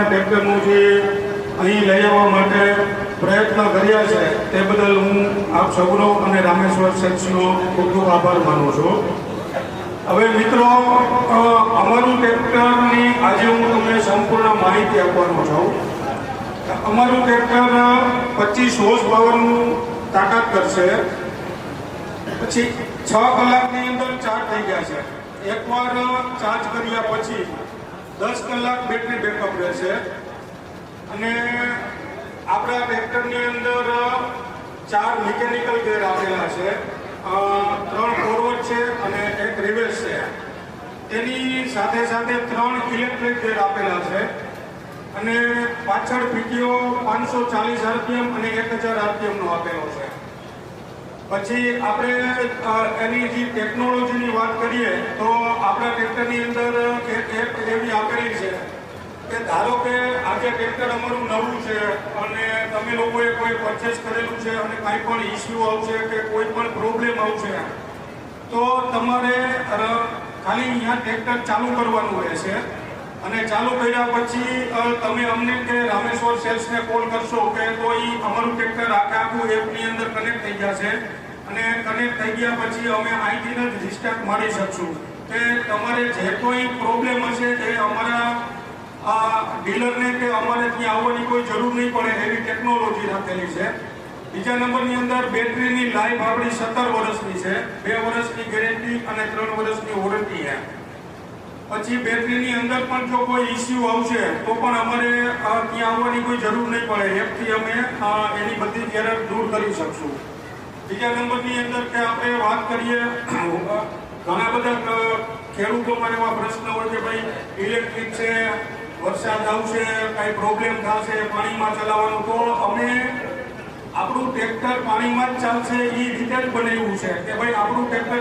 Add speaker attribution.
Speaker 1: પ્રમાણે ટ્રેક્ટરનું જે અહીં લઈ આવવા માટે પ્રયત્ન કર્યા છે, તે બદલ હું આપ સૌનો અને રામેશ્વર સેલ્સનો ખૂબ ખૂબ આભાર માનું છું. હવે મિત્રો અમારું ટ્રેક્ટરની આજે હું તમને સંપૂર્ણ માહિતી આપવાનો છું. અમારું ટ્રેક્ટર પચીસ હોર્સ પાવરનું તાકાત કરશે. પછી છ કલાકની અંદર ચાર્જ થઈ ગયા છે. એકવાર ચાર્જ કર્યા પછી દસ કલાક બેટરી બેકઅપ રહેશે. અને આપણા ટ્રેક્ટરની અંદર ચાર મિકેનિકલ ગેર આવેલા છે. ત્રણ ફોરવર્ડ છે અને એક રિવર્સ છે. તેની સાથે સાથે ત્રણ ઇલેક્ટ્રિક ગેર આપેલા છે. અને પાછળ પીટીઓ પાંચસો ચાલીસ આરપીએમ અને એક હજાર આરપીએમનો આપેલો છે. પછી આપણે એની જે ટેકનોલોજીની વાત કરીએ, તો આપણા ટ્રેક્ટરની એવી આપેલી છે કે ધારો કે આજે ટ્રેક્ટર અમારું નવું છે અને તમે લોકોએ કોઈ પરચેસ કરેલું છે અને કાંઈ પણ ઇસ્યુ આવશે કે કોઈ પણ પ્રોબ્લેમ આવશે, તો તમારે ખાલી અહીંયા ટ્રેક્ટર ચાલુ કરવાનું રહેશે અને ચાલુ કર્યા પછી તમે અમને કે રામેશ્વર સેલ્સને કોલ કરશો કે તો એ અમારું ટ્રેક્ટર આખે આખું એપની અંદર કનેક્ટ થઈ જશે. અને કનેક્ટ થઈ ગયા પછી અમે અહીંથી જ રિસ્ટાર્ટ મારી શકશું. કે તમારે જે કોઈ પ્રોબ્લેમ હશે તે અમારા, આ ડીલરને કે અમારે ત્યાં આવવાની કોઈ જરૂર નહીં પડે એવી ટેકનોલોજી રાખેલી છે. બીજા નંબરની અંદર બેટરીની લાઈફ આપણી સત્તર વર્ષની છે. બે વર્ષની ગેરંટી અને ત્રણ વર્ષની વોરંટી છે. પછી બેટરીની અંદર પણ જો કોઈ ઇસ્યુ આવશે, તો પણ અમારે ત્યાં આવવાની કોઈ જરૂર નહીં પડે. એપથી અમે એની બધી ગેરંટ દૂર કરી શકશું. બીજા નંબરની અંદર કે આપણે વાત કરીએ ઘણા બધા અ, ખેડૂતોમાં એવા પ્રશ્ન હોય કે ભાઈ ઇલેક્ટ્રિક છે વરસાદ આવશે કઈ પ્રોબ્લેમ થશે પાણીમાં ચલાવવાનું. તો અમે આપણું ટ્રેક્ટર પાણીમાં જ ચાલશે એ રીતે જ બનાવ્યું છે કે ભાઈ આપણું ટ્રેક્ટર